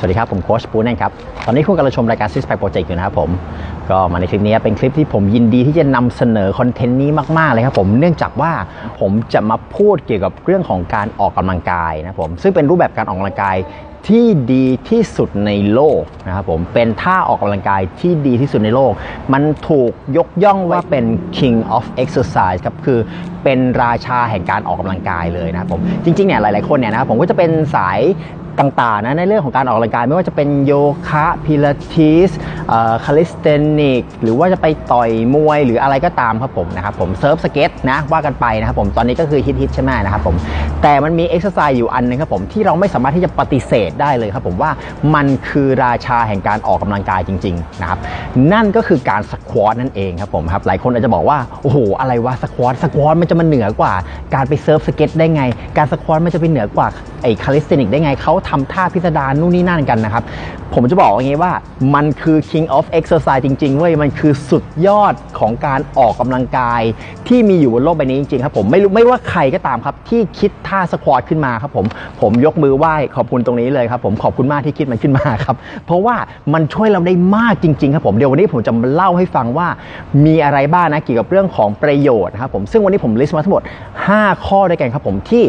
สวัสดีครับ ผมโค้ชปูนั่นครับ ตอนนี้คุณกำลังชมรายการ Six Pack Project อยู่นะครับผม ก็มาในคลิปนี้เป็นคลิปที่ผมยินดีที่จะนำเสนอคอนเทนต์นี้มากๆเลยครับผม เนื่องจากว่าผมจะมาพูดเกี่ยวกับเรื่องของการออกกำลังกายนะครับผม ซึ่งเป็นรูปแบบการออกกำลังกายที่ดีที่สุดในโลกนะครับผม เป็นท่าออกกำลังกายที่ดีที่สุดในโลก มันถูกยกย่องว่าเป็น king of exercise ครับ คือเป็นราชาแห่งการออกกำลังกายเลยนะครับผม จริงๆเนี่ยหลายๆคนเนี่ยนะครับผมก็จะเป็นสาย ต่างๆนะในเรื่องของการออกกำลังกายไม่ว่าจะเป็นโยคะพิลาทิสคาลิสเตนิกหรือว่าจะไปต่อยมวยหรืออะไรก็ตามครับผมนะครับผมเซิร์ฟสเก็ตนะว่ากันไปนะครับผมตอนนี้ก็คือฮิตๆใช่ไหมนะครับผมแต่มันมีเอ็กซ์ไซส์อยู่อันหนึงครับผมที่เราไม่สามารถที่จะปฏิเสธได้เลยครับผมว่ามันคือราชาแห่งการออกกำลังกายจริงๆนะครับนั่นก็คือการสควอตนั่นเองครับผมครับหลายคนอาจจะบอกว่าโอ้โหอะไรวะสควอตสควอตมันจะมาเหนือกว่า การไปเซิร์ฟสเก็ตได้ไง การสควอตมันจะไปเหนือกว่าไอ้คาลิสเตนิกได้ไงเขาทำท่าพิสดารนู่นนี่นั่นกันนะครับ ผมจะบอกอย่างนี้ว่ามันคือ king of exercise จริงๆเว้ยมันคือสุดยอดของการออกกำลังกาย ที่มีอยู่บนโลกใบนี้จริงๆครับผมไม่รู้ไม่ว่าใครก็ตามครับ ที่คิดท่าสควอตขึ้นมาครับผมผมยกมือไหว้ขอบคุณตรงนี้เลยครับผมขอบคุณมากที่คิดมันขึ้นมาครับเพราะว่ามันช่วยเราได้มากจริงๆครับผมเดี๋ยววันนี้ผมจะมาเล่าให้ฟังว่ามีอะไรบ้างนะเกี่ยวกับเรื่องของประโยชน์นะครับผมซึ่งวันนี้ผมลิสต์มาทั้งหมด 5 ข้อด้วยกันครับผมที่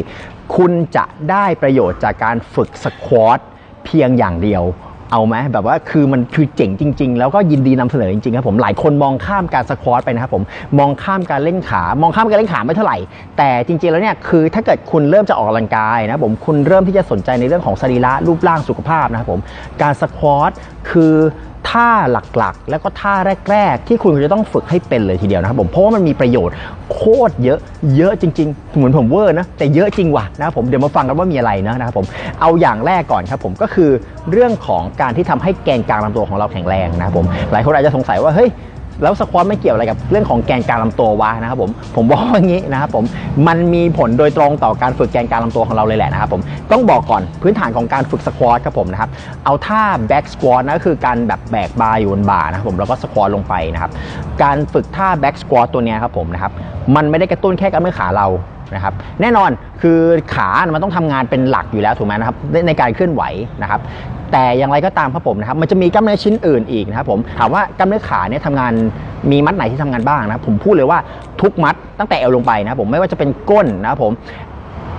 คุณจะได้ประโยชน์จากการฝึกสควอตเพียงอย่างเดียวเอาไหมแบบว่าคือมันคือเจ๋งจริง ๆ แล้วก็ยินดีนำเสนอจริงๆครับผมหลายคนมองข้ามการสควอตไปนะครับผมมองข้ามการเล่นขามองข้ามการเล่นขาไม่เท่าไหร่ แต่จริงๆแล้วเนี่ยคือถ้าเกิดคุณเริ่มจะออกกำลังกายนะครับผมคุณเริ่มที่จะสนใจในเรื่องของสรีระรูปร่างสุขภาพนะครับผมการสควอตคือ ท่าหลักๆ แล้วก็ท่าแรก ๆ ที่คุณจะต้องฝึกให้เป็นเลยทีเดียวนะครับผมเพราะว่ามันมีประโยชน์โคตรเยอะเยอะจริง ๆ เหมือนผมเวอร์นะแต่เยอะจริงว่ะนะครับผมเดี๋ยวมาฟังกันว่ามีอะไรนะนะครับผมเอาอย่างแรกก่อนครับผมก็คือเรื่องของการที่ทำให้แกนกลางลำตัวของเราแข็งแรงนะครับผมหลายคนอาจจะสงสัยว่าเฮ้ย แล้วสควอตไม่เกี่ยวอะไรกับเรื่องของแกนกลางลำตัววะนะครับผมผมบอกว่างี้นะครับผมมันมีผลโดยตรงต่อการฝึกแกนกลางลำตัวของเราเลยแหละนะครับผมต้องบอกก่อนพื้นฐานของการฝึกสควอตครับผมนะครับเอาท่าแบ็กสควอตนะก็คือการแบบแบกบาร์อยู่บนบ่านะครับผมแล้วก็สควอตลงไปนะครับการฝึกท่าแบ็กสควอตตัวนี้ครับผมนะครับมันไม่ได้กระตุ้นแค่กล้ามเนื้อขาเรานะครับแน่นอนคือขา มันต้องทำงานเป็นหลักอยู่แล้วถูกไหมนะครับในในการเคลื่อนไหวนะครับ แต่อย่างไรก็ตามครับผมนะครับมันจะมีกล้ามเนื้อชิ้นอื่นอีกนะครับผมถามว่ากล้ามเนื้อขาเนี่ยทำงานมีมัดไหนที่ทำงานบ้างนะผมพูดเลยว่าทุกมัดตั้งแต่เอวลงไปนะผมไม่ว่าจะเป็นก้นนะผม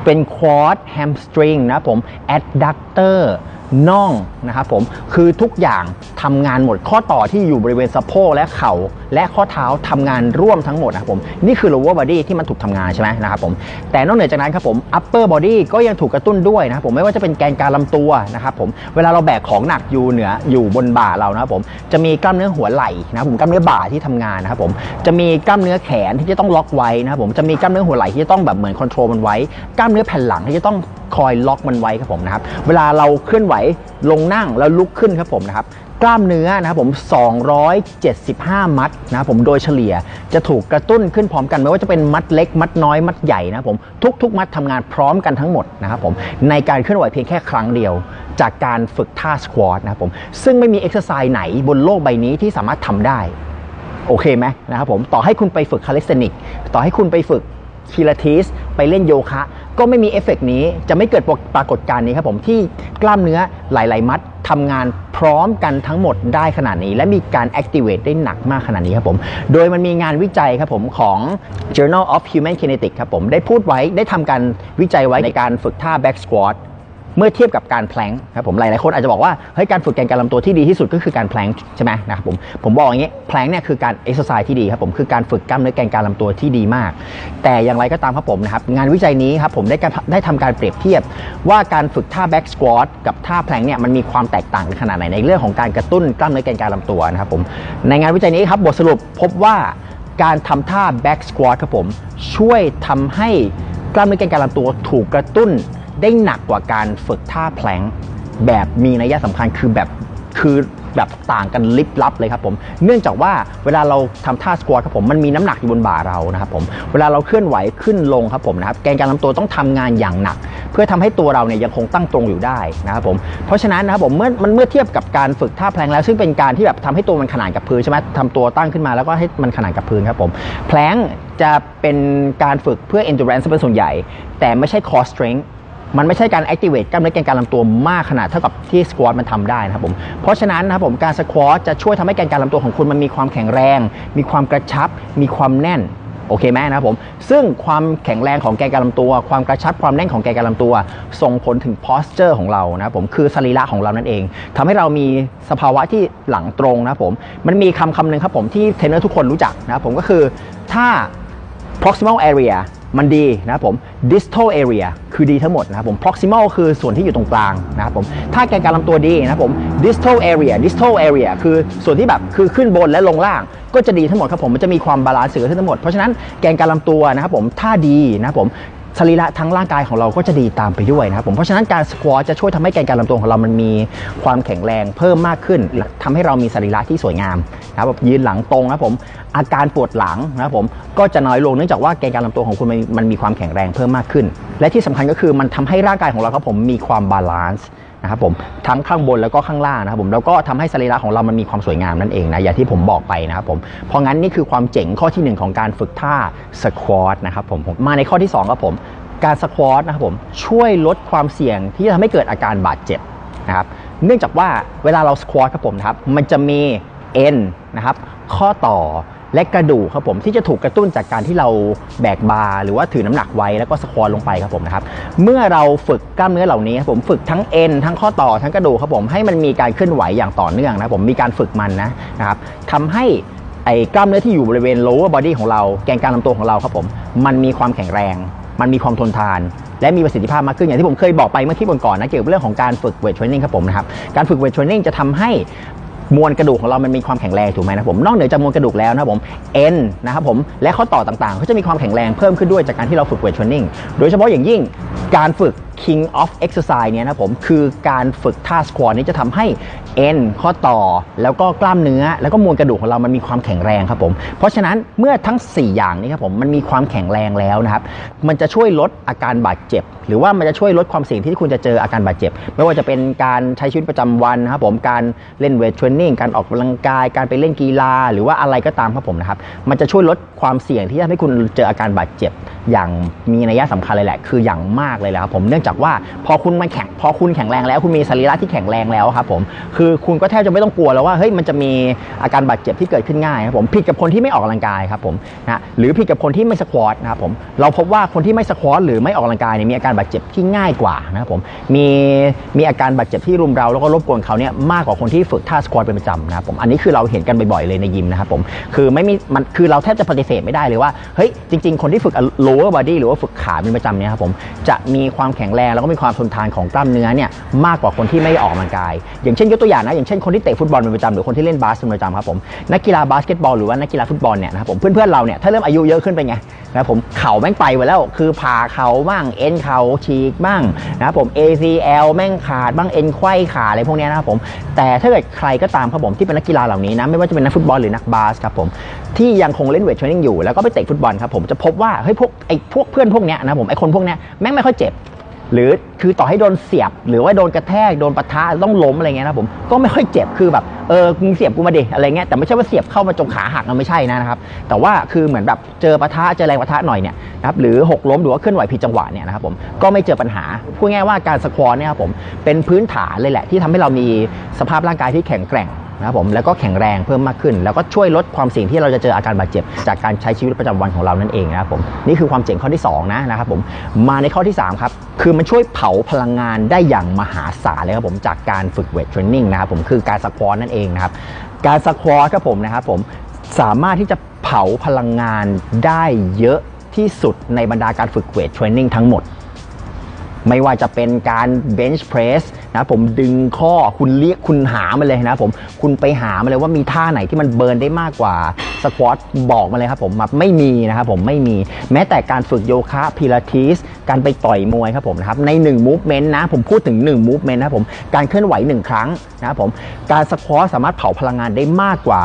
เป็นควอดแฮมสตริงนะผมแอดดักเตอร์ น่องนะครับผมคือทุกอย่างทำงานหมดข้อต่อที่อยู่บริเวณสะโพกและเข่าและข้อเท้าทำงานร่วมทั้งหมดนะครับผมนี่คือ lower body ที่มันถูกทำงานใช่ไหมนะครับผมแต่นอกเหนือจากนั้นครับผม upper body ก็ยังถูกกระตุ้นด้วยนะครับผมไม่ว่าจะเป็นแกนกลารลำตัวนะครับผมเวลาเราแบกของหนักอยู่เหนืออยู่บนบ่าเรานะครับผมจะมีกล้ามเนื้อหัวไหล่นะครับผมกล้ามเนื้อบ่าที่ทำงานนะครับผมจะมีกล้ามเนื้อแขนที่จะต้องล็อกไว้นะครับผมจะมีกล้ามเนื้อหัวไหล่ที่จะต้องแบบเหมือนคอนโทรลมันไว้กล้ามเนื้อแผ่นหลังที่จะต้องคอยล็อกมันไว้ครับผมนะครับเวลาเราเคลื่อนไหวลงนั่งแล้วลุกขึ้นครับผมนะครับกล้ามเนื้อนะครับผม 275 มัดนะครับผมโดยเฉลี่ยจะถูกกระตุ้นขึ้นพร้อมกันไม่ว่าจะเป็นมัดเล็ก มัดน้อย มัดใหญ่นะครับผมทุก ๆ มัดทำงานพร้อมกันทั้งหมดนะครับผมในการเคลื่อนไหวเพียงแค่ครั้งเดียว จากการฝึกท่าสควอตนะครับผมซึ่งไม่มีเอ็กซ์ไซส์ไหนบนโลกใบนี้ที่สามารถทำได้ โอเคไหมนะครับผมต่อให้คุณไปฝึกคาลิสเทนิก ต่อให้คุณไปฝึก พิลาทิสไปเล่นโยคะ ก็ไม่มีเอฟเฟกต์นี้จะไม่เกิดปรากฏการณ์นี้ครับผมที่กล้ามเนื้อหลาย ๆ มัดทำงานพร้อมกันทั้งหมดได้ขนาดนี้ และมีการ activate ได้หนักมากขนาดนี้ครับผม โดยมันมีงานวิจัยครับผมของ Journal of Human Kinetics ครับผมได้พูดไว้ได้ทำการวิจัยไว้ในการฝึกท่า back squat เมื่อเทียบกับการแพลงครับผมหลายๆคนอาจจะบอกว่าเฮ้ยการฝึกแกนการลำตัวที่ดีที่สุดก็คือการแพลงใช่ไหมนะครับผมผมบอกอย่างนี้แพลงเนี่ยคือการเอ็กซ์ไซส์ที่ดีครับผมคือการฝึกกล้ามเนื้อแกนการลำตัวที่ดีมาก แต่อย่างไรก็ตามครับผมนะครับงานวิจัยนี้ครับผมได้การได้ทำการเปรียบเทียบ ว่าการฝึกท่าแบ็กสควอตกับท่าแพลงเนี่ยมันมีความแตกต่างขนาดไหนในเรื่องของการกระตุ้นกล้ามเนื้อแกนการลำตัวนะครับผมในงานวิจัยนี้ครับบทสรุปพบว่าการทำท่าแบ็กสควอตครับผมช่วยทำให้กล้ามเนื้อแกนการลำตัวถูกกระตุ้น ได้หนักกว่าการฝึกท่าแพลงแบบมีนัยสำคัญคือแบบคือแบบต่างกันลิบลับเลยครับผม เนื่องจากว่าเวลาเราทำท่าสควอตครับผมมันมีน้ำหนักอยู่บนบ่าเรานะครับผม เวลาเราเคลื่อนไหวขึ้นลงครับผมนะครับแกนกลารลำตัวต้องทำงานอย่างหนัก เพื่อทำให้ตัวเราเนี่ยยังคงตั้งตรงอยู่ได้นะครับผม เพราะฉะนั้นนะครับผมเมื่อมันเมื่อเทียบกับการฝึกท่าแพลงแล้วซึ่งเป็นการที่แบบทำให้ตัวมันขนานกับพื้นใช่ไหมทำตัวตั้งขึ้นมาแล้วก็ให้มันขนานกับพื้นครับผม แพลงจะเป็นการฝึกเพื่อ endurance เป็นส่วนใหญ่ แต่ไม่ใช่ core strength มันไม่ใช่การ activate กล้ามเนื้อแกนกลางลำตัวมากขนาดเท่ากับที่ squat มันทำได้นะครับผมเพราะฉะนั้นนะครับผมการ squat จะช่วยทำให้แกนกลางลำตัวของคุณมันมีความแข็งแรง มีความกระชับ มีความแน่นโอเคไหมนะครับผม ซึ่งความแข็งแรงของแกนกลางลำตัว ความกระชับความแน่นของแกนกลางลำตัว ส่งผลถึง posture ของเรานะครับผมคือสรีระของเรานั่นเองทำให้เรามีสภาวะที่หลังตรงนะครับผม มันมีคำคำหนึ่งครับผมที่เทรนเนอร์ทุกคนรู้จักนะครับผมก็คือถ้า proximal area มันดีนะครับผม distal area คือดีทั้งหมดนะครับผม proximal คือส่วนที่อยู่ตรงกลางนะครับผม ถ้าแกนกลางลำตัวดีนะครับผม distal area distal area คือส่วนที่แบบคือขึ้นบนและลงล่าง ก็จะดีทั้งหมดครับผม มันจะมีความบาลานซ์เสือทั้งหมด เพราะฉะนั้นแกนกลางลำตัวนะครับผม ถ้าดีนะครับผม สรีระทั้งร่างกายของเราก็จะดีตามไปด้วยนะครับผมเพราะฉะนั้นการสควอตจะช่วยทำให้แกนกลารลำตัวของเรามันมีความแข็งแรงเพิ่มมากขึ้นทำให้เรามีสรีระที่สวยงามนะครับยืนหลังตรงนะครับผมอาการปวดหลังนะครับผมก็จะน้อยลงเนื่องจากว่าแกนกลารลำตัวของคุณมันมันมีความแข็งแรงเพิ่มมากขึ้น และที่สำคัญก็คือมันทำให้ร่างกายของเราครับผมมีความบาลานซ์ นะครับผมทั้งข้างบนแล้วก็ข้างล่างนะครับผมแล้วก็ทำให้สรีระของเรามันมีความสวยงามนั่นเองนะอย่างที่ผมบอกไปนะครับผมเพราะงั้นนี่คือความเจ๋งข้อทีหนึ่1 ของการฝึกท่าสควอตนะครับผมผมมาในข้อที่2ครับผมการสควอตนะครับผมช่วยลดความเสี่ยงที่จะทำให้เกิดอาการบาดเจ็บนะครับเนื่องจากว่าเวลาเราสควอตครับผมนะครับมันจะมีเอ็นนะครับข้อต่อ และกระดูกครับผมที่จะถูกกระตุ้นจากการที่เราแบกบาร์หรือว่าถือน้ำหนักไว้แล้วก็สควอตลงไปครับผมนะครับเมื่อเราฝึกกล้ามเนื้อเหล่านี้ครับผมฝึกทั้งเอ็นทั้งข้อต่อทั้งกระดูกครับผมให้มันมีการเคลื่อนไหวอย่างต่อเนื่องนะผมมีการฝึกมันนะนะครับทำให้ไอ้กล้ามเนื้อที่อยู่บริเวณ lower body ของเราแกนกลางลำตัวของเราครับผมมันมีความแข็งแรง มันมีความทนทาน และมีประสิทธิภาพมากขึ้นอย่างที่ผมเคยบอกไปเมื่อคลิปก่อนๆนะเกี่ยวกับเรื่องของการฝึกเวทเทรนนิ่งครับผมนะครับการฝึกเวทเทรนนิ่งจะทำให้ มวลกระดูกของเรามันมีความแข็งแรงถูกไหมนะผมนอกเหนือจากมวลกระดูกแล้วนะครับผมเอ็นนะครับผมและข้อต่อต่างๆก็จะมีความแข็งแรงเพิ่มขึ้นด้วยจากการที่เราฝึกเวทเทรนนิ่งโดยเฉพาะอย่างยิ่งการฝึก king of exercise เนี่ยนะผมคือการฝึกท่าสควอตนี้จะทำให้เอ็นข้อต่อแล้วก็กล้ามเนื้อ แล้วก็มวลกระดูกของเรามันมีความแข็งแรงครับผม เพราะฉะนั้นเมื่อทั้ง 4 อย่างนี้ครับผมมันมีความแข็งแรงแล้วนะครับมันจะช่วยลดอาการบาดเจ็บ หรือว่ามันจะช่วยลดความเสี่ยงที่คุณจะเจออาการบาดเจ็บ ไม่ว่าจะเป็นการใช้ชีวิตประจำวันนะครับผมการเล่นเวทเทรนนิ่งการออกกำลังกาย การไปเล่นกีฬา หรือว่าอะไรก็ตามครับผมนะครับมันจะช่วยลดความเสี่ยงที่จะให้คุณเจออาการบาดเจ็บ อย่างมีนัยสำคัญเลยแหละ คืออย่างมากเลยแหละครับผมเนื่องจากว่าพอคุณมาแข็งพอคุณแข็งแรงแล้วคุณมีสรีระที่แข็งแรงแล้วครับผมคือคุณก็แทบจะไม่ต้องกลัวแล้วว่าเฮ้ยมันจะมีอาการบาดเจ็บที่เกิดขึ้นง่ายครับผมผิดกับคนที่ไม่ออกกำลังกายครับผมนะหรือผิดกับคนที่ไม่สควอตนะครับผมเราพบว่าคนที่ไม่สควอตหรือไม่ออกกำลังกายเนี่ยมีอาการบาดเจ็บที่ง่ายกว่านะครับผมมีมีอาการบาดเจ็บที่รุมเราแล้วก็รบกวนเขาเนี่ยมากกว่าคนที่ฝึกท่าสควอตเป็นประจำนะครับผมอันนี้คือเราเห็นกันบ่อยๆเลยในยิมนะครับผมคือไม่มีมันคือเราแทบจะปฏิเสธไม่ได้เลยว่าเฮ้ยจริง ๆ คนที่ฝึก lower body หรือว่าฝึกขาเป็นประจำเนี่ยครับผมจะมีความแข็งแรงแล้วก็มีความทนทานของกล้ามเนื้อเนี่ยมากกว่าคนที่ไม่ออกกำลังกาย อย่างเช่นยกตัวอย่างนะอย่างเช่นคนที่เตะฟุตบอลเป็นประจำหรือคนที่เล่นบาสเป็นประจำครับผมนักกีฬาบาสเกตบอลหรือว่านักกีฬาฟุตบอลเนี่ยนะครับผมเพื่อนๆเราเนี่ยถ้าเริ่มอายุเยอะขึ้นไปไงนะครับผมเข่าแม่งไปหมดแล้วคือผ่าเข่าบ้างเอ็นเข่าฉีกบ้างนะครับผม ACL แม่งขาดบ้างเอ็นไขว้ขาอะไรพวกเนี้ยนะครับผมแต่ถ้าเกิดใครก็ตามครับผมที่เป็นนักกีฬาเหล่านี้นะไม่ว่าจะเป็นนักฟุตบอลหรือนักบาสครับผมที่ยังคงเล่นเวทเทรนนิ่งอยู่แล้วก็ไปเตะฟุตบอลครับผมจะพบว่าเฮ้ยพวกไอ้พวกเพื่อนพวกเนี้ยนะผมไอ้คนพวกเนี้ยแม่งไม่ค่อยเจ็บ หรือคือต่อให้โดนเสียบ หรือว่าโดนกระแทกโดนปะทะต้องล้มอะไรเงี้ยนะผมก็ไม่ค่อยเจ็บคือแบบเออมึงเสียบกูมาดิอะไรเงี้ยแต่ไม่ใช่ว่าเสียบเข้ามาจงขาหักนะไม่ใช่นะครับ แต่ว่าคือเหมือนแบบเจอปะทะเจอแรงปะทะหน่อยเนี่ยนะครับหรือหกล้มหรือว่าเคลื่อนไหวผิดจังหวะเนี่ยนะครับผมก็ไม่เจอปัญหาพูดง่ายว่าการสควอตเนี่ยครับผมเป็นพื้นฐานเลยแหละที่ทำให้เรามีสภาพร่างกายที่แข็งแกร่ง นะครับผมแล้วก็แข็งแรงเพิ่มมากขึ้น แล้วก็ช่วยลดความเสี่ยงที่เราจะเจออาการบาดเจ็บ จากการใช้ชีวิตประจำวันของเรานั่นเองนะครับผมนี่คือความเจ๋งข้อที่2นะนะครับผมมาในข้อที่3ครับคือมันช่วยเผาพลังงานได้อย่างมหาศาลเลยครับผมจากการฝึกเวทเทรนนิ่งนะครับผมคือการสควอตนั่นเองนะครับการสควอตครับผมนะครับผมสามารถที่จะเผาพลังงานได้เยอะที่สุดในบรรดาการฝึกเวทเทรนนิ่งทั้งหมด ไม่ว่าจะเป็นการเบนช์เพรสนะผมดึงข้อคุณเรียกคุณหามาเลยนะผมคุณไปหามาเลยว่ามีท่าไหนที่มันเบิร์นได้มากกว่าสควอตบอกมาเลยครับผมไม่มีนะครับผมไม่มีแม้แต่การฝึกโยคะพิลาทิสการไปต่อยมวยครับผมนะครับใน1 movement นะผมพูดถึง1 movement นะครับผมการเคลื่อนไหว 1 ครั้งนะครับผมการสควอตสามารถเผาพลังงานได้มากกว่า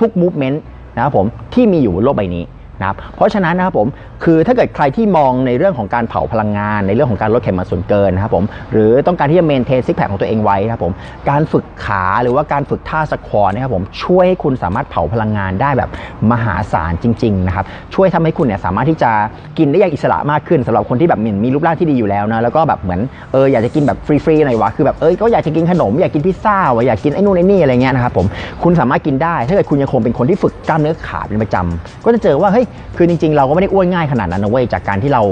ทุกๆ movement นะครับผมที่มีอยู่บนโลกใบนี้นะครับเพราะฉะนั้นนะครับผม คือถ้าเกิดใครที่มองในเรื่องของการเผาพลังงาน ในเรื่องของการลดไขมันส่วนเกินนะครับผมหรือต้องการที่จะเมนเทนซิกแพคของตัวเองไว้นะครับผมการฝึกขาหรือว่าการฝึกท่าสควอตนะครับผมช่วยให้คุณสามารถเผาพลังงานได้แบบมหาศาลจริงๆนะครับช่วยทำให้คุณเนี่ยสามารถที่จะกินได้อย่างอิสระมากขึ้นสำหรับคนที่แบบมีรูปร่างที่ดีอยู่แล้วนะแล้วก็แบบเหมือนเอออยากจะกินแบบฟรีๆหน่อยวะคือแบบเออก็อยากจะกินขนมอยากกินพิซซ่าวะอยากกินไอ้นู่นไอ้นี่อะไรเงี้ยนะครับผมคุณสามารถกินได้ ถ้าเกิดคุณยังคงเป็นคนที่ฝึกกล้ามเนื้อขาเป็นประจำก็จะเจอว่าเฮ้ยคือจริงๆ เราก็ไม่ได้อ้วนง่ายขนาดนั้นนะเว้ยจากการที่เรา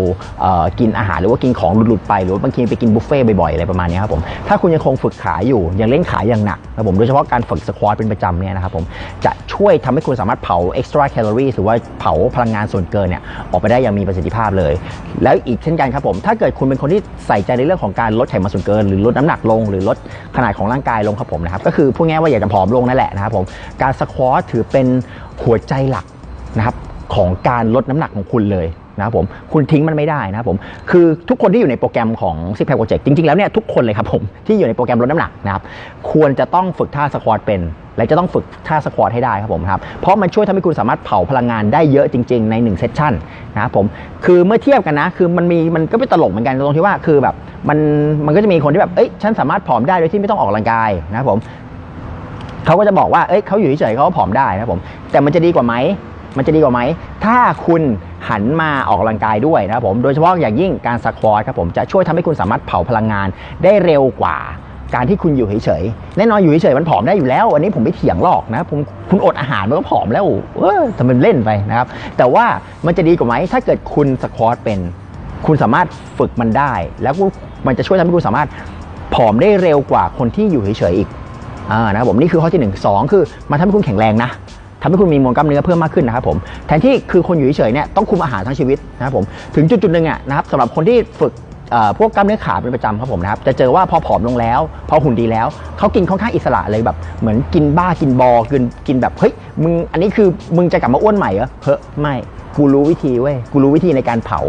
เอ่อกินอาหารหรือว่ากินของหลุดๆไปหรือว่าบางทีไปกินบุฟเฟ่ต์บ่อยๆอะไรประมาณเนี้ยครับผมถ้าคุณยังคงฝึกขาอยู่ยังเล่นขาอย่างหนักนะครับผมโดยเฉพาะการฝึกสควอตเป็นประจำเนี่ยนะครับผมจะช่วยทำให้คุณสามารถเผา extra calories หรือว่าเผาพลังงานส่วนเกินเนี่ยออกไปได้อย่างมีประสิทธิภาพเลย แล้วอีกเช่นกันครับผม ถ้าเกิดคุณเป็นคนที่ใส่ใจในเรื่องของการลดไขมันส่วนเกิน หรือลดน้ำหนักลง หรือลดขนาดของร่างกายลงครับผมนะครับก็คือพูดง่ายๆว่าอยากจะผอมลงนั่นแหละนะครับผมการสควอตถือเป็นหัวใจหลักนะครับ ของการลดน้ำหนักของคุณเลยนะครับผมคุณทิ้งมันไม่ได้นะครับผมคือทุกคนที่อยู่ในโปรแกรมของ Six Pack Project จริงๆแล้วเนี่ยทุกคนเลยครับผมที่อยู่ในโปรแกรมลดน้ำหนักนะครับควรจะต้องฝึกท่าสควอตเป็น และจะต้องฝึกท่าสควอตให้ได้ครับผมครับเพราะมันช่วยทำให้คุณสามารถเผาพลังงานได้เยอะจริง ๆ ใน1เซสชั่นนะครับผมคือเมื่อเทียบกันนะคือมันมีมันก็เป็นตลกเหมือนกันตรงที่ว่าคือแบบมันมันก็จะมีคนที่แบบเอ้ยฉันสามารถผอมได้โดยที่ไม่ต้องออกกำลังกายนะครับผมเขาก็จะบอกว่าเอ้ยเขาอยู่เฉยๆเขาก็ผอมได้นะครับผมแต่มันจะดีกว่าไหม มันจะดีกว่าไหม ถ้าคุณหันมาออกกำลังกายด้วยนะครับผม โดยเฉพาะอย่างยิ่งการสควอตครับผมจะช่วยทำให้คุณสามารถเผาพลังงานได้เร็วกว่าการที่คุณอยู่เฉยๆ แน่นอนอยู่เฉยๆ มันผอมได้อยู่แล้ว อันนี้ผมไม่เถียงหรอกนะผมคุณอดอาหารมันก็ผอมแล้ว เออทำเป็นเล่นไปนะครับ แต่ว่ามันจะดีกว่าไหม ถ้าเกิดคุณสควอตเป็น คุณสามารถฝึกมันได้ แล้วมันจะช่วยทำให้คุณสามารถผอมได้เร็วกว่าคนที่อยู่เฉยๆ อีก อ่า นะครับผม นี่คือข้อที่1 2 คือ มาทำให้คุณแข็งแรงนะ ทำให้คุณมีมวลกล้ามเนื้อเพิ่มมากขึ้นนะครับผมแทนที่คือคนอยู่เฉยๆเนี่ยต้องคุมอาหารทั้งชีวิตนะครับผมถึงจุดๆหนึ่งอะนะครับสำหรับคนที่ฝึกเอ่อพวกกล้ามเนื้อขาเป็นประจำครับผมนะครับจะเจอว่าพอผอมลงแล้ว พอหุ่นดีแล้วเขากินค่อนข้างอิสระเลยแบบ เหมือนกินบ้ากินบอกินกินแบบเฮ้ยมึงอันนี้คือมึงจะกลับมาอ้วนใหม่เหรอเฮ้ยไม่กูรู้วิธีเว้ยกูรู้วิธีในการเผา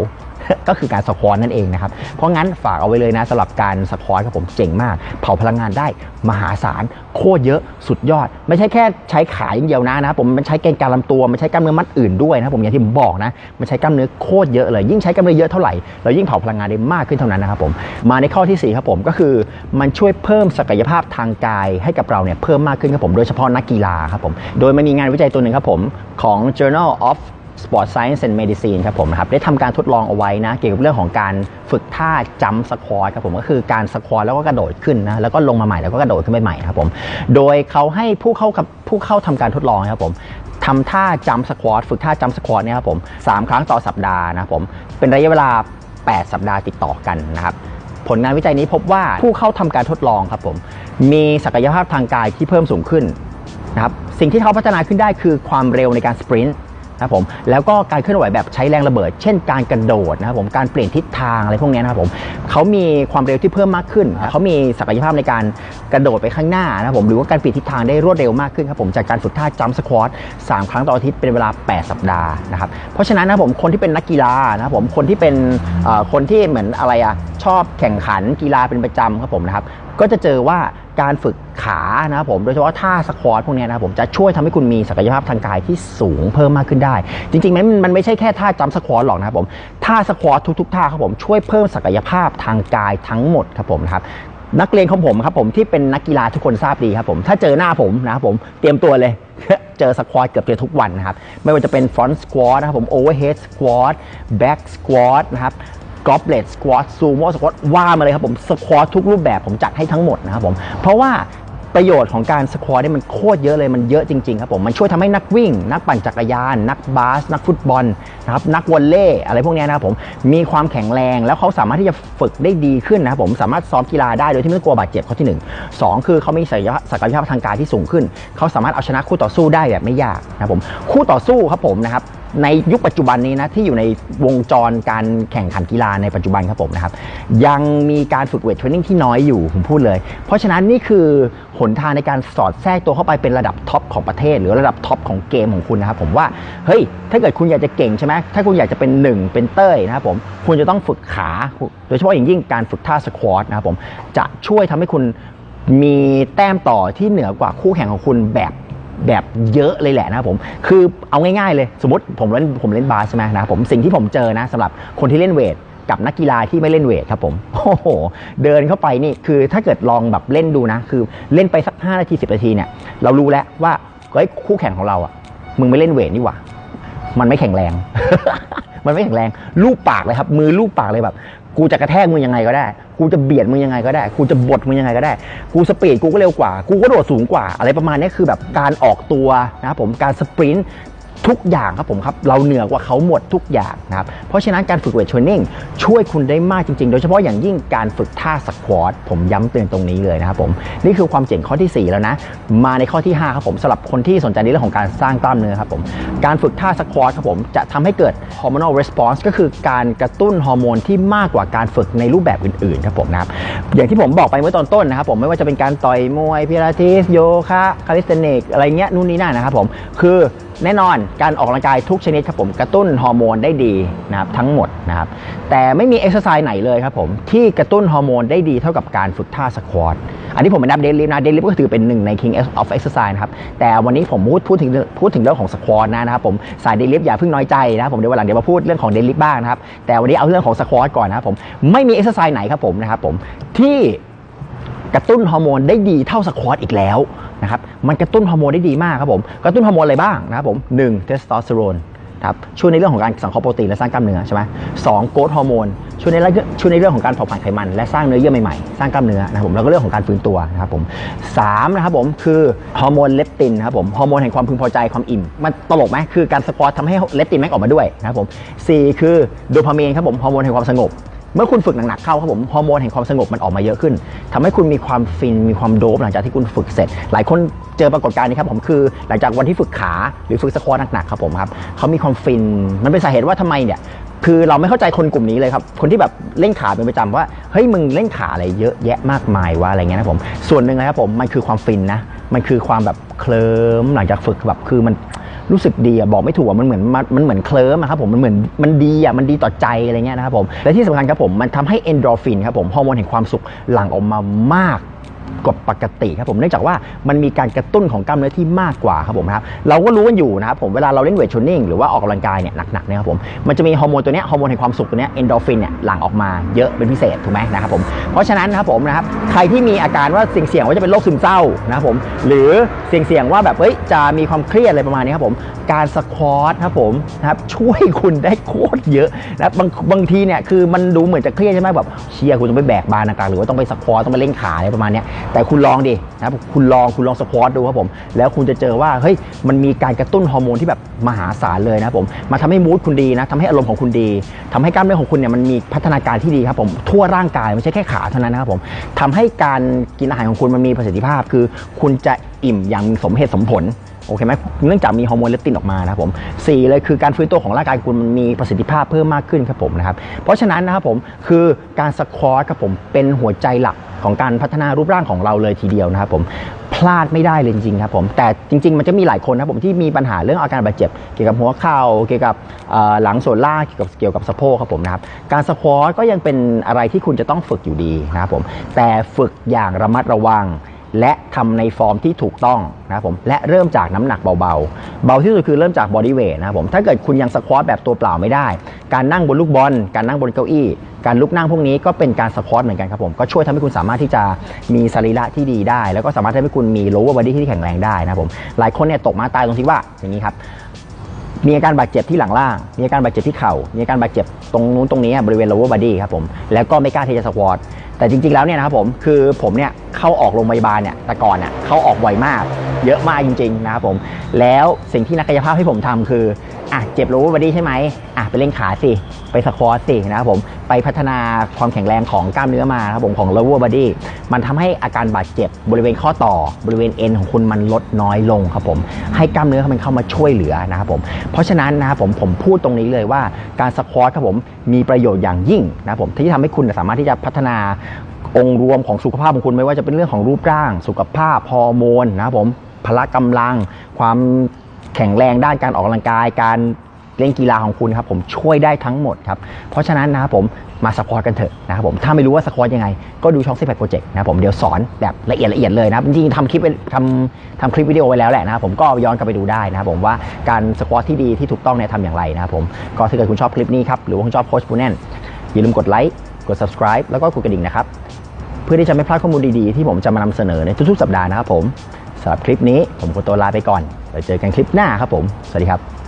ก็คือการสควอตนั่นเองนะครับ เพราะงั้นฝากเอาไว้เลยนะสำหรับการสควอตครับผมเจ๋งมาก เผาพลังงานได้มหาศาลโคตรเยอะสุดยอด ไม่ใช่แค่ใช้ขาอย่างเดียวนะนะครับผมมันใช้แกนกลารลำตัวมันใช้กล้ามเนื้อมัดอื่นด้วยนะผมอย่างที่ผมบอกนะมันใช้กล้ามเนื้อโคตรเยอะเลย ยิ่งใช้กล้ามเนื้อเยอะเท่าไหร่เรายิ่งเผาพลังงานได้มากขึ้นเท่านั้นนะครับผมมาในข้อที่สี่ครับผมก็คือ มันช่วยเพิ่มศักยภาพทางกายให้กับเราเนี่ยเพิ่มมากขึ้นครับผมโดยเฉพาะนักกีฬาครับผมโดยมันมีงานวิจัยตัวหนึ่งครับผมของ Journal of Sport Science and Medicine ครับผมนะครับได้ทำการทดลองเอาไว้นะเกี่ยวกับเรื่องของการฝึกท่าจัมสควอตครับผมก็คือการสควอตแล้วก็กระโดดขึ้นนะแล้วก็ลงมาใหม่แล้วก็กระโดดขึ้นไปใหม่ครับผมโดยเขาให้ผู้เข้ากับผู้เข้าทำการทดลองครับผมทำท่าจัมสควอตฝึกท่าจัมสควอตเนี่ยครับผมสามครั้งต่อสัปดาห์นะครับผมเป็นระยะเวลา 8 สัปดาห์ติดต่อกันนะครับผลงานวิจัยนี้พบว่าผู้เข้าทำการทดลองครับผมมีศักยภาพทางกายที่เพิ่มสูงขึ้นนะครับสิ่งที่เขาพัฒนาขึ้นได้คือความเร็วในการสปรินต์ นะครับผมแล้วก็การเคลื่อนไหวแบบใช้แรงระเบิด เช่นการกระโดดนะครับผมการเปลี่ยนทิศทางอะไรพวกนี้นะครับผมเขามีความเร็วที่เพิ่มมากขึ้น เขามีศักยภาพในการกระโดดไปข้างหน้านะครับผมหรือว่าการเปลี่ยนทิศทางได้รวดเร็วมากขึ้นครับผมจากการฝึกท่าจัมป์สควอตสามครั้งต่ออาทิตย์เป็นเวลา 8 สัปดาห์นะครับเพราะฉะนั้นนะครับผมคนที่เป็นนักกีฬานะครับผมคนที่เป็นคนที่เหมือนอะไรอะชอบแข่งขันกีฬาเป็นประจำครับผมนะครับ ก็จะเจอว่าการฝึกขานะครับผมโดยเฉพาะท่าสควอตพวกนี้นะครับผมจะช่วยทำให้คุณมีศักยภาพทางกายที่สูงเพิ่มมากขึ้นได้ จริงๆมันมันไม่ใช่แค่ท่าจัมสควอตหรอกนะครับผมท่าสควอตทุกๆท่าครับผมช่วยเพิ่มศักยภาพทางกายทั้งหมดครับผมนะครับนักเรียนของผมครับผมที่เป็นนักกีฬาทุกคนทราบดีครับผมถ้าเจอหน้าผมนะครับผมเตรียมตัวเลยเจอสควอตเกือบจะทุกวันนะครับไม่ว่าจะเป็นฟรอนต์สควอตนะครับผมโอเวอร์เฮดสควอตแบ็กสควอตนะครับ กอบเลตสควอตซูโม่สควอตว่ามาเลยครับผมสควอตทุกรูปแบบผมจัดให้ทั้งหมดนะครับผมเพราะว่าประโยชน์ของการสควอตเนี่ยมันโคตรเยอะเลยมันเยอะจริงๆครับผมมันช่วยทำให้นักวิ่ง นักปั่นจักรยาน นักบาส นักฟุตบอลนะครับนักวอลเลย์อะไรพวกนี้นะครับผมมีความแข็งแรงแล้วเขาสามารถที่จะฝึกได้ดีขึ้นนะครับผมสามารถซ้อมกีฬาได้โดยที่ไม่ต้องกลัวบาดเจ็บข้อที่หนึ่งสองคือเขามีศักยศักยภาพทางกายที่สูงขึ้น เขาสามารถเอาชนะคู่ต่อสู้ได้แบบไม่ยากนะครับผมคู่ต่อสู้ครับผมนะครับ ในยุคปัจจุบันนี้นะที่อยู่ในวงจรการแข่งขันกีฬาในปัจจุบันครับผมนะครับยังมีการฝึกเวทเทรนนิ่งที่น้อยอยู่ผมพูดเลย เพราะฉะนั้นนี่คือหนทางในการสอดแทรกตัวเข้าไปเป็นระดับท็อปของประเทศ หรือระดับท็อปของเกมของคุณนะครับผมว่าเฮ้ยถ้าเกิดคุณอยากจะเก่งใช่ไหมถ้าคุณอยากจะเป็นหนึ่งเป็นเต้ยนะครับผมคุณจะต้องฝึกขา โดยเฉพาะอย่างยิ่งการฝึกท่าสควอตนะครับผมจะช่วยทำให้คุณมีแต้มต่อที่เหนือกว่าคู่แข่งของคุณแบบ แบบเยอะเลยแหละนะครับผม คือเอาง่ายๆเลย สมมติผมเล่นผมเล่นบาสใช่ไหมนะผมสิ่งที่ผมเจอนะสำหรับคนที่เล่นเวทกับนักกีฬาที่ไม่เล่นเวทครับผม โอ้โห เดินเข้าไปนี่คือถ้าเกิดลองแบบเล่นดูนะ คือเล่นไปสัก 5 นาที 10 นาทีเนี่ย เรารู้แล้วว่าเฮ้ยคู่แข่งของเราอะ มึงไม่เล่นเวทนี่หว่า มันไม่แข็งแรง มันไม่แข็งแรง ลูบปากเลยครับ มือลูบปากเลยแบบ กูจะกระแทกมึงยังไงก็ได้ กูจะเบียดมึงยังไงก็ได้ กูจะบดมึงยังไงก็ได้ กูสปีดกูก็เร็วกว่า กูก็โดดสูงกว่า อะไรประมาณนี้คือแบบการออกตัวนะครับผม การสปรินต์ ทุกอย่างครับผมครับ เราเหนือกว่าเขาหมดทุกอย่างนะครับ เพราะฉะนั้นการฝึกเวทเทรนนิ่งช่วยคุณได้มากจริง ๆ โดยเฉพาะอย่างยิ่งการฝึกท่าสควอตผมย้ำเตือนตรงนี้เลยนะครับผม นี่คือความเจ๋งข้อที่ 4 แล้วนะ มาในข้อที่ 5 ครับผมสำหรับคนที่สนใจในเรื่องของการสร้างกล้ามเนื้อครับผม การฝึกท่าสควอตครับผมจะทำให้เกิด hormonal response ก็คือการกระตุ้นฮอร์โมนที่มากกว่าการฝึกในรูปแบบอื่นๆครับผมนะครับอย่างที่ผมบอกไปเมื่อตอนต้นนะครับผมไม่ว่าจะเป็นการต่อยมวยพิลาทิสโยคะคาลิสเทนิกอะไรเงี้ยนู่นนี่นั่นนะครับผมคือแน่นอนการออกกำลังกายทุกชนิดครับผมกระตุ้นฮอร์โมนได้ดีนะครับทั้งหมดนะครับแต่ไม่มีเอ็กซ์ไซส์ไหนเลยครับผมที่กระตุ้นฮอร์โมนได้ดีเท่ากับการฝึกท่าสควอตอันนี้ผมเป็นนับเดลิฟนะเดลิฟก็ถือเป็นหนึ่งใน King of Exercise นะครับแต่วันนี้ผมพูดพูดถึงพูดถึงเรื่องของสควอตนะครับผมสายเดลิฟอย่าเพิ่งน้อยใจนะครับผมเดี๋ยววันหลังเดี๋ยวมาพูดเรื่องของเดลิฟบ้างนะครับแต่วันนี้เอาเรื่องของสควอตก่อนนะครับผมไม่มีเอ็กซ์ไซส์ไหนครับผมนะครับผมที่กระตุ้นฮอร์โมนได้ดีเท่าสควอตอีกแล้ว นะครับมันกระตุ้นฮอร์โมนได้ดีมากครับผมกระตุ้นฮอร์โมนอะไรบ้างนะครับผมหนึ่งเทสโทสเตอโรนครับช่วยในเรื่องของการสังเคราะห์โปรตีนและสร้างกล้ามเนื้อใช่ไหมสองโกรทฮอร์โมนช่วยในเรื่องช่วยในเรื่องของการเผาผลาญไขมัน และสร้างเนื้อเยื่อใหม่ๆ สร้างกล้ามเนื้อนะครับผมแล้วก็เรื่องของการฟื้นตัวนะครับผมสามนะครับผมคือฮอร์โมนเลปตินครับผมฮอร์โมนแห่งความพึงพอใจความอิ่ม มันตลกไหมคือการสควอตทำให้เลปตินแม่งออกมาด้วยนะครับผมสี่คือโดพามีนครับผมฮอร์โมนแห่งความสงบ เมื่อคุณฝึกหนักๆเข้าครับผมฮอร์โมนแห่งความสงบมันออกมาเยอะขึ้นทำให้คุณมีความฟินมีความโดปหลังจากที่คุณฝึกเสร็จ หลายคนเจอปรากฏการณ์นี้ครับผมคือหลังจากวันที่ฝึกขาหรือฝึกสควอตหนักๆครับผมครับเขามีความฟินมันเป็นสาเหตุว่าทำไมเนี่ยคือเราไม่เข้าใจคนกลุ่มนี้เลยครับ คนที่แบบเล่นขาเป็นประจำว่าเฮ้ยมึงเล่นขาอะไรเยอะแยะมากมายวะอะไรเงี้ยนะผมส่วนหนึ่งนะครับผมมันคือความฟินนะมันคือความแบบเคลิ้มหลังจากฝึกแบบคือมัน รู้สึกดีอะบอกไม่ถูกอะมันเหมือนมันเหมือนเคลิ้มอะครับผมมันเหมือนมันดีอะมันดีต่อใจอะไรเงี้ยนะครับผมและที่สำคัญครับผมมันทำให้เอนโดรฟินครับผมฮอร์โมนแห่งความสุขหลั่งออกมามาก กว่าปกติครับผมเนื่องจากว่ามันมีการกระตุ้นของกล้ามเนื้อที่มากกว่าครับผมนะครับเราก็รู้กันอยู่นะครับผมเวลาเราเล่นเวทเทรนนิ่งหรือว่าออกกำลังกายเนี่ยหนักๆเนี่ยครับผมมันจะมีฮอร์โมนตัวเนี้ยฮอร์โมนแห่งความสุขตัวเนี้ยเอนโดรฟินเนี่ยหลั่งออกมาเยอะเป็นพิเศษถูกไหมนะครับผมเพราะฉะนั้นนะครับผมนะครับใครที่มีอาการว่าเสี่ยงว่าจะเป็นโรคซึมเศร้านะครับผมหรือเสี่ยงว่าแบบเฮ้ยจะมีความเครียดอะไรประมาณนี้ครับผมการสควอตครับผมนะครับช่วยคุณได้โคตรเยอะนะบางบางทีเนี่ยคือมันดูเหมือนจะเครียดใช่ไหมแบบเชียร์คุณต้องไปแบกบาร์ต่างๆหรือว่าต้องไปสควอตต้องไปเล่นขาอะไรประมาณนี้แต่คุณลองดินะครับคุณลองคุณลองสควอตดูครับผม แล้วคุณจะเจอว่าเฮ้ยมันมีการกระตุ้นฮอร์โมนที่แบบมหาศาลเลยนะผมมาทำให้มูดคุณดีนะทำให้อารมณ์ของคุณดีทำให้กล้ามเนื้อของคุณเนี่ยมันมีพัฒนาการที่ดีครับผมทั่วร่างกายไม่ใช่แค่ขาเท่านั้นนะครับผมทำให้การกินอาหารของคุณมันมีประสิทธิภาพ คือ คุณจะอิ่มอย่างสมเหตุสมผล โอเคไหมเนื่องจากมีฮอร์โมนเลปตินออกมานะครับผมสี่เลยคือการฟื้นตัวของร่างกายคุณมันมีประสิทธิภาพเพิ่มมากขึ้นครับผมนะครับเพราะฉะนั้นนะครับผมคือการสควอตครับผมเป็นหัวใจหลักของการพัฒนารูปร่างของเราเลยทีเดียวนะครับผมพลาดไม่ได้เลยจริงๆครับผมแต่จริง ๆ มันจะมีหลายคนนะครับผมที่มีปัญหาเรื่องอาการบาดเจ็บ เกี่ยวกับหัวเข่าเกี่ยวกับหลังส่วนล่างเกี่ยวกับเกี่ยวกับสะโพกครับผมนะครับการสควอตก็ยังเป็นอะไรที่คุณจะต้องฝึกอยู่ดีนะครับผมแต่ฝึกอย่างระมัดระวัง และทำในฟอร์มที่ถูกต้องนะครับผมและเริ่มจากน้ำหนักเบาๆ เบาที่สุดคือเริ่มจากบอดี้เวทนะครับผมถ้าเกิดคุณยังสควอตแบบตัวเปล่าไม่ได้ การนั่งบนลูกบอล การนั่งบนเก้าอี้ การลุกนั่งพวกนี้ก็เป็นการสควอตเหมือนกันครับผมก็ช่วยทำให้คุณสามารถที่จะมีสรีระที่ดีได้ แล้วก็สามารถทำให้คุณมี lower body ที่แข็งแรงได้นะครับผมหลายคนเนี่ยตกมาตายตรงที่ว่าอย่างนี้ครับมีอาการบาดเจ็บที่หลังล่าง มีอาการบาดเจ็บที่เข่า มีอาการบาดเจ็บตรงนู้นตรงนี้บริเวณ lower body ครับผม แล้วก็ไม่กล้าที่จะสควอต แต่จริงๆแล้วเนี่ยนะครับผมคือผมเนี่ยเข้าออกโรงพยาบาลเนี่ยแต่ก่อนเนี่ยเข้าออกบ่อยมาก เยอะมากจริงๆนะครับผม แล้วสิ่งที่นักกายภาพให้ผมทำคืออะเจ็บ lower body ใช่ไหมอะไปเล่นขาสิ ไปสควอตสินะครับผมไปพัฒนาความแข็งแรงของกล้ามเนื้อมาครับผมของ lower body มันทำให้อาการบาดเจ็บบริเวณข้อต่อบริเวณเอ็นของคุณมันลดน้อยลงครับผมให้กล้ามเนื้อมันเข้ามาช่วยเหลือนะครับผมเพราะฉะนั้นนะครับผมผมพูดตรงนี้เลยว่าการสควอตครับผมมีประโยชน์อย่างยิ่งนะครับผมที่ทำให้คุณสามารถที่จะพัฒนาองค์รวมของสุขภาพของคุณไม่ว่าจะเป็นเรื่องของรูปร่าง สุขภาพฮอร์โมนนะครับผม พละกำลัง ความแข็งแรงด้านการออกกำลังกาย การเล่นกีฬาของคุณครับผมช่วยได้ทั้งหมดครับ เพราะฉะนั้นนะครับผมมาสควอตกันเถอะนะครับผมถ้าไม่รู้ว่าสควอตยังไง ก็ดูช่องซิแพคโปรเจกต์นะครับผมเดี๋ยวสอนแบบละเอียดละเอียดเลยนะครับจริงๆทำคลิปทำทำคลิปวิดีโอไว้แล้วแหละนะครับผมก็ย้อนกลับไปดูได้นะครับผมว่าการสควอตที่ดีที่ถูกต้องเนี่ยทำอย่างไรนะครับผมก็ถ้าเกิดคุณชอบคลิปนี้ครับหรือว่าคุณชอบโค้ชปูแนนอย่าลืมกดไลค์กด subscribe แล้วก็กดกระดิ่งนะครับเพื่อที่จะไม่พลาดข้อมูลดีๆที่ผมจะมานำเสนอในทุกๆสัปดาห์นะครับผม สำหรับคลิปนี้ผมขอตัวลาไปก่อนไว้เจอกันคลิปหน้าครับผม สวัสดีครับ